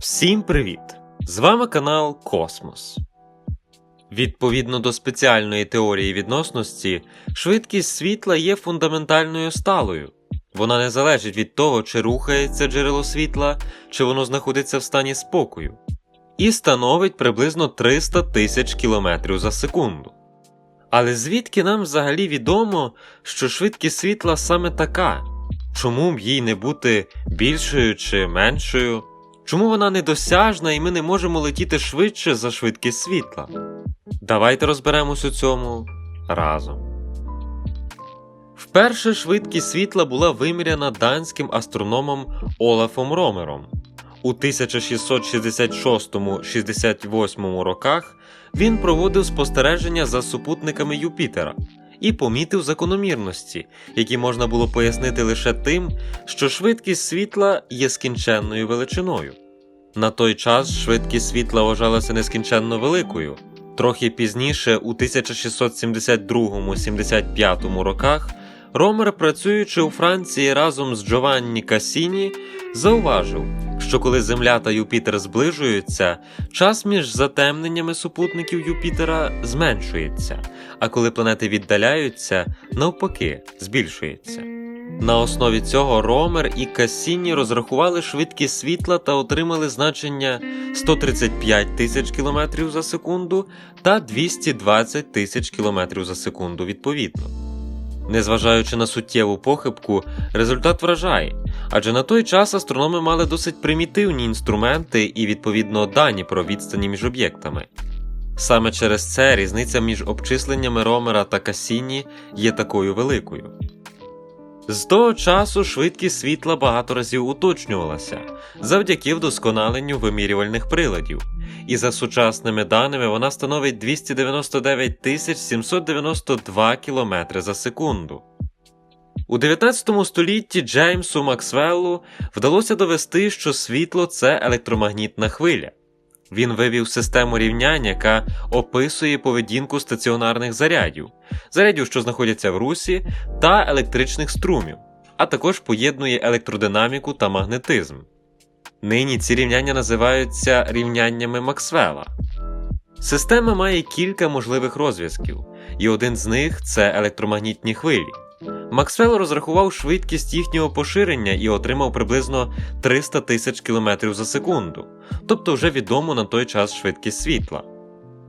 Всім привіт! З вами канал Космос. Відповідно до спеціальної теорії відносності, швидкість світла є фундаментальною сталою. Вона не залежить від того, чи рухається джерело світла, чи воно знаходиться в стані спокою, і становить приблизно 300 тисяч кілометрів за секунду. Але звідки нам взагалі відомо, що швидкість світла саме така? Чому б їй не бути більшою чи меншою? Чому вона недосяжна і ми не можемо летіти швидше за швидкість світла? Давайте розберемось у цьому разом. Вперше швидкість світла була виміряна данським астрономом Олафом Ромером. У 1666-68 роках він проводив спостереження за супутниками Юпітера і помітив закономірності, які можна було пояснити лише тим, що швидкість світла є скінченною величиною. На той час швидкість світла вважалася нескінченно великою. Трохи пізніше, у 1672-75 роках, Ромер, працюючи у Франції разом з Джованні Касіні, зауважив, що коли Земля та Юпітер зближуються, час між затемненнями супутників Юпітера зменшується, а коли планети віддаляються, навпаки, збільшується. На основі цього Ромер і Кассіні розрахували швидкість світла та отримали значення 135 тисяч км за секунду та 220 тисяч км за секунду відповідно. Незважаючи на суттєву похибку, результат вражає, адже на той час астрономи мали досить примітивні інструменти і відповідно дані про відстані між об'єктами. Саме через це різниця між обчисленнями Ромера та Кассіні є такою великою. З того часу швидкість світла багато разів уточнювалася завдяки вдосконаленню вимірювальних приладів, і за сучасними даними вона становить 299 792 км за секунду. У 19 столітті Джеймсу Максвеллу вдалося довести, що світло це електромагнітна хвиля. Він вивів систему рівнянь, яка описує поведінку стаціонарних зарядів, зарядів, що знаходяться в русі, та електричних струмів, а також поєднує електродинаміку та магнетизм. Нині ці рівняння називаються рівняннями Максвелла. Система має кілька можливих розв'язків, і один з них це електромагнітні хвилі. Максвелл розрахував швидкість їхнього поширення і отримав приблизно 300 тисяч км за секунду, тобто вже відому на той час швидкість світла.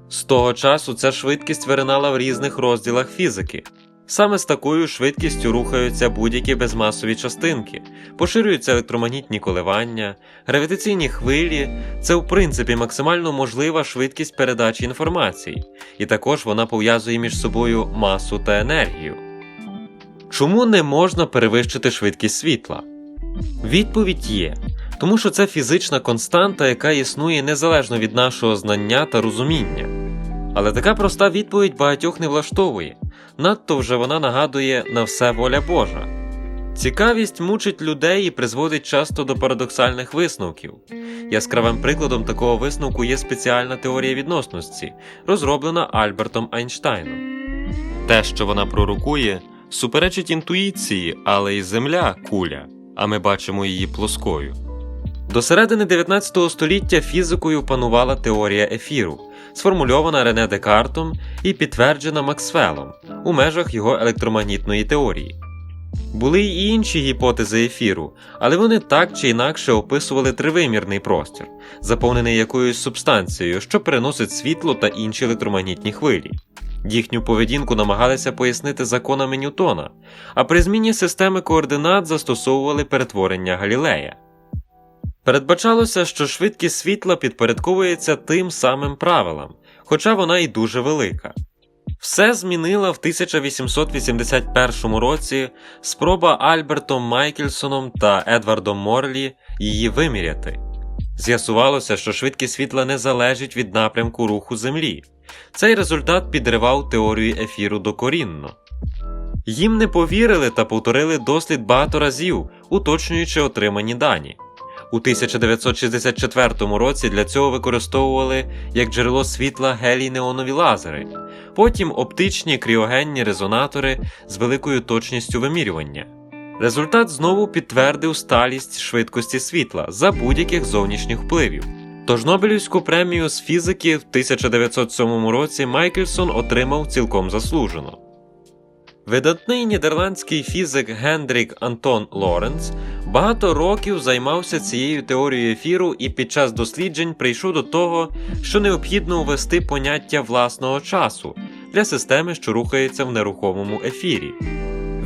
З того часу ця швидкість виринала в різних розділах фізики. Саме з такою швидкістю рухаються будь-які безмасові частинки, поширюються електромагнітні коливання, гравітаційні хвилі це в принципі максимально можлива швидкість передачі інформації, і також вона пов'язує між собою масу та енергію. Чому не можна перевищити швидкість світла? Відповідь є, тому що це фізична константа, яка існує незалежно від нашого знання та розуміння. Але така проста відповідь багатьох не влаштовує, надто вже вона нагадує на все воля Божа. Цікавість мучить людей і призводить часто до парадоксальних висновків. Яскравим прикладом такого висновку є спеціальна теорія відносності, розроблена Альбертом Айнштайном. Те, що вона пророкує, суперечить інтуїції, але й Земля куля, а ми бачимо її плоскою. До середини 19 століття фізикою панувала теорія ефіру, сформульована Рене Декартом і підтверджена Максвеллом у межах його електромагнітної теорії. Були й інші гіпотези ефіру, але вони так чи інакше описували тривимірний простір, заповнений якоюсь субстанцією, що переносить світло та інші електромагнітні хвилі. Їхню поведінку намагалися пояснити законами Ньютона, а при зміні системи координат застосовували перетворення Галілея. Передбачалося, що швидкість світла підпорядковується тим самим правилам, хоча вона й дуже велика. Все змінила в 1881 році спроба Альбертом Майкельсоном та Едвардом Морлі її виміряти. З'ясувалося, що швидкість світла не залежить від напрямку руху Землі. Цей результат підривав теорію ефіру докорінно. Їм не повірили та повторили дослід багато разів, уточнюючи отримані дані. У 1964 році для цього використовували як джерело світла гелій-неонові лазери, потім оптичні кріогенні резонатори з великою точністю вимірювання. Результат знову підтвердив сталість швидкості світла за будь-яких зовнішніх впливів. Тож Нобелівську премію з фізики в 1907 році Майкельсон отримав цілком заслужено. Видатний нідерландський фізик Гендрік Антон Лоренц багато років займався цією теорією ефіру і під час досліджень прийшов до того, що необхідно ввести поняття власного часу для системи, що рухається в нерухомому ефірі.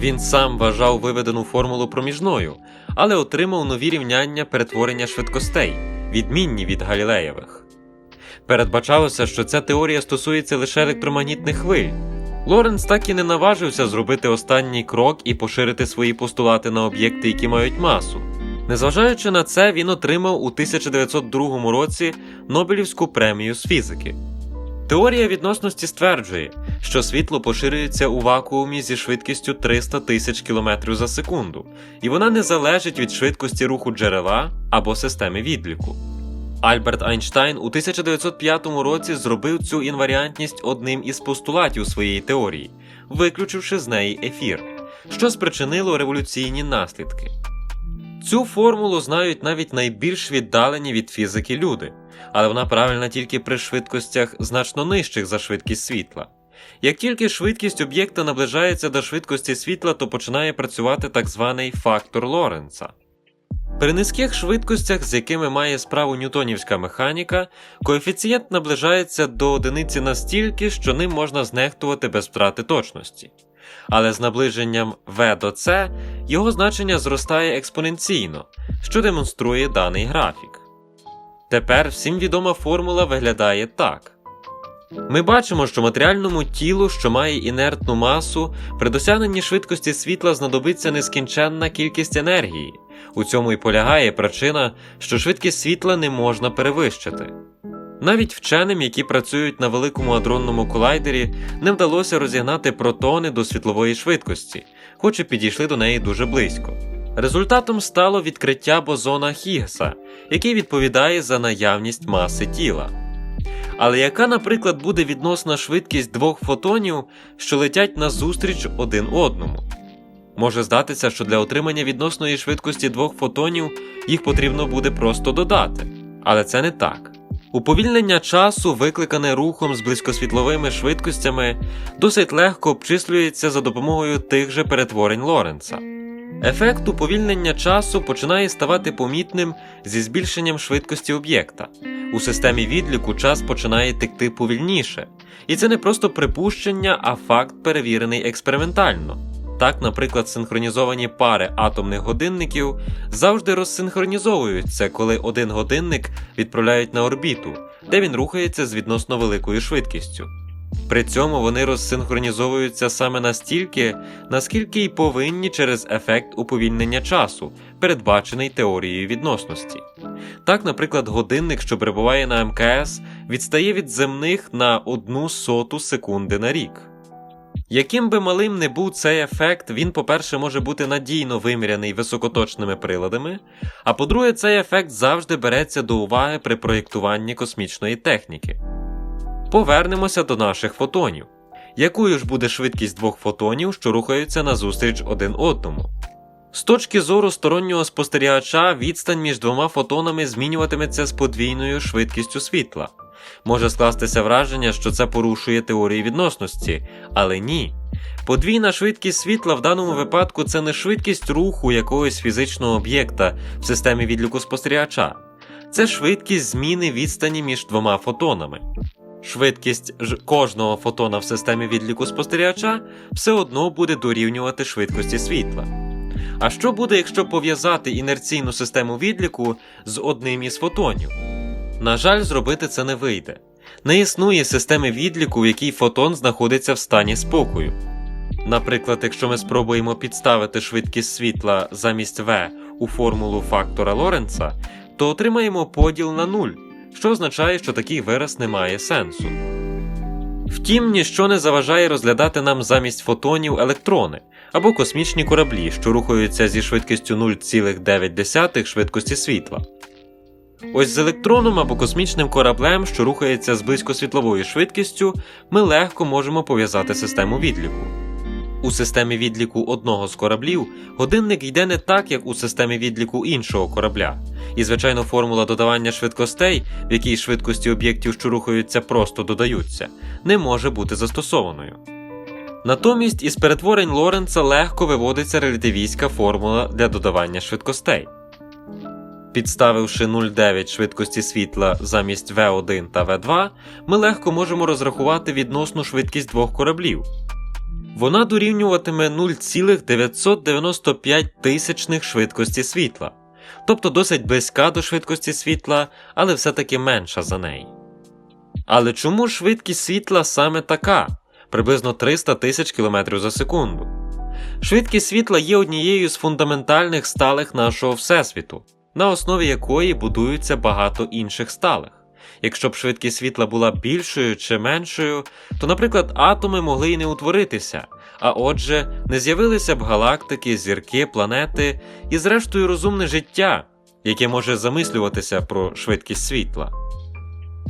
Він сам вважав виведену формулу проміжною, але отримав нові рівняння перетворення швидкостей, відмінні від Галілеєвих. Передбачалося, що ця теорія стосується лише електромагнітних хвиль. Лоренц так і не наважився зробити останній крок і поширити свої постулати на об'єкти, які мають масу. Незважаючи на це, він отримав у 1902 році Нобелівську премію з фізики. Теорія відносності стверджує, що світло поширюється у вакуумі зі швидкістю 300 тисяч км за секунду, і вона не залежить від швидкості руху джерела або системи відліку. Альберт Айнштайн у 1905 році зробив цю інваріантність одним із постулатів своєї теорії, виключивши з неї ефір, що спричинило революційні наслідки. Цю формулу знають навіть найбільш віддалені від фізики люди, але вона правильна тільки при швидкостях значно нижчих за швидкість світла. Як тільки швидкість об'єкта наближається до швидкості світла, то починає працювати так званий фактор Лоренца. При низьких швидкостях, з якими має справу ньютонівська механіка, коефіцієнт наближається до одиниці настільки, що ним можна знехтувати без втрати точності. Але з наближенням v до c його значення зростає експоненційно, що демонструє даний графік. Тепер всім відома формула виглядає так. Ми бачимо, що матеріальному тілу, що має інертну масу, при досягненні швидкості світла знадобиться нескінченна кількість енергії. У цьому і полягає причина, що швидкість світла не можна перевищити. Навіть вченим, які працюють на великому адронному колайдері, не вдалося розігнати протони до світлової швидкості, хоч і підійшли до неї дуже близько. Результатом стало відкриття бозона Хіггса, який відповідає за наявність маси тіла. Але яка, наприклад, буде відносна швидкість двох фотонів, що летять назустріч один одному? Може здатися, що для отримання відносної швидкості двох фотонів їх потрібно буде просто додати. Але це не так. Уповільнення часу, викликане рухом з близькосвітловими швидкостями, досить легко обчислюється за допомогою тих же перетворень Лоренца. Ефект уповільнення часу починає ставати помітним зі збільшенням швидкості об'єкта. У системі відліку час починає текти повільніше, і це не просто припущення, а факт перевірений експериментально. Так, наприклад, синхронізовані пари атомних годинників завжди розсинхронізовуються, коли один годинник відправляють на орбіту, де він рухається з відносно великою швидкістю. При цьому вони розсинхронізовуються саме настільки, наскільки й повинні через ефект уповільнення часу, передбачений теорією відносності. Так, наприклад, годинник, що перебуває на МКС, відстає від земних на одну соту секунди на рік. Яким би малим не був цей ефект, він, по-перше, може бути надійно виміряний високоточними приладами, а по-друге, цей ефект завжди береться до уваги при проєктуванні космічної техніки. Повернемося до наших фотонів. Якою ж буде швидкість двох фотонів, що рухаються назустріч один одному? З точки зору стороннього спостерігача, відстань між двома фотонами змінюватиметься з подвійною швидкістю світла. Може скластися враження, що це порушує теорію відносності, але ні. Подвійна швидкість світла в даному випадку це не швидкість руху якогось фізичного об'єкта в системі відліку спостерігача, це швидкість зміни відстані між двома фотонами. Швидкість кожного фотона в системі відліку спостерігача все одно буде дорівнювати швидкості світла. А що буде, якщо пов'язати інерційну систему відліку з одним із фотонів? На жаль, зробити це не вийде. Не існує системи відліку, в якій фотон знаходиться в стані спокою. Наприклад, якщо ми спробуємо підставити швидкість світла замість v у формулу фактора Лоренца, то отримаємо поділ на нуль, що означає, що такий вираз не має сенсу. Втім, ніщо не заважає розглядати нам замість фотонів електрони або космічні кораблі, що рухаються зі швидкістю 0,9 швидкості світла. Ось з електроном або космічним кораблем, що рухається з близькосвітловою швидкістю, ми легко можемо пов'язати систему відліку. У системі відліку одного з кораблів годинник йде не так, як у системі відліку іншого корабля. І, звичайно, формула додавання швидкостей, в якій швидкості об'єктів, що рухаються, просто додаються, не може бути застосованою. Натомість із перетворень Лоренца легко виводиться релятивістська формула для додавання швидкостей. Підставивши 0,9 швидкості світла замість V1 та V2, ми легко можемо розрахувати відносну швидкість двох кораблів. Вона дорівнюватиме 0,995 тисячних швидкості світла, тобто досить близька до швидкості світла, але все-таки менша за неї. Але чому швидкість світла саме така? Приблизно 300 тисяч км за секунду. Швидкість світла є однією з фундаментальних сталих нашого Всесвіту, на основі якої будуються багато інших сталих. Якщо б швидкість світла була більшою чи меншою, то, наприклад, атоми могли й не утворитися, а отже, не з'явилися б галактики, зірки, планети і, зрештою, розумне життя, яке може замислюватися про швидкість світла.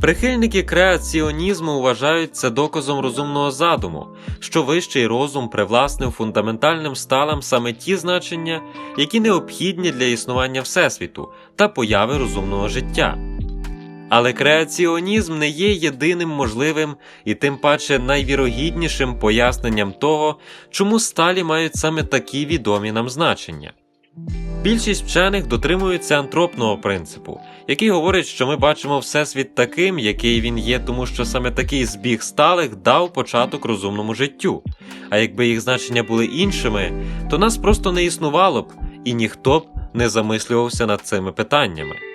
Прихильники креаціонізму вважають це доказом розумного задуму, що вищий розум привласнив фундаментальним сталам саме ті значення, які необхідні для існування Всесвіту та появи розумного життя. Але креаціонізм не є єдиним можливим і тим паче найвірогіднішим поясненням того, чому сталі мають саме такі відомі нам значення. Більшість вчених дотримуються антропного принципу, який говорить, що ми бачимо Всесвіт таким, який він є, тому що саме такий збіг сталих дав початок розумному життю. А якби їх значення були іншими, то нас просто не існувало б, і ніхто б не замислювався над цими питаннями.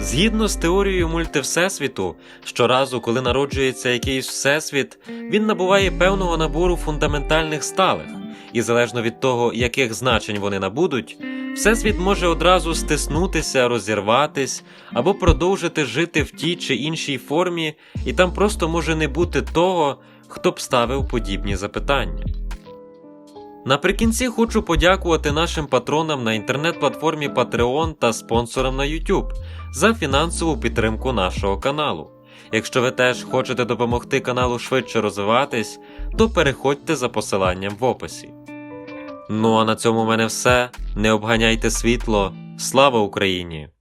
Згідно з теорією мультивсесвіту, щоразу, коли народжується якийсь всесвіт, він набуває певного набору фундаментальних сталих, і залежно від того, яких значень вони набудуть, всесвіт може одразу стиснутися, розірватись або продовжити жити в тій чи іншій формі, і там просто може не бути того, хто б ставив подібні запитання. Наприкінці хочу подякувати нашим патронам на інтернет-платформі Patreon та спонсорам на YouTube за фінансову підтримку нашого каналу. Якщо ви теж хочете допомогти каналу швидше розвиватись, то переходьте за посиланням в описі. Ну а на цьому в мене все. Не обганяйте світло. Слава Україні!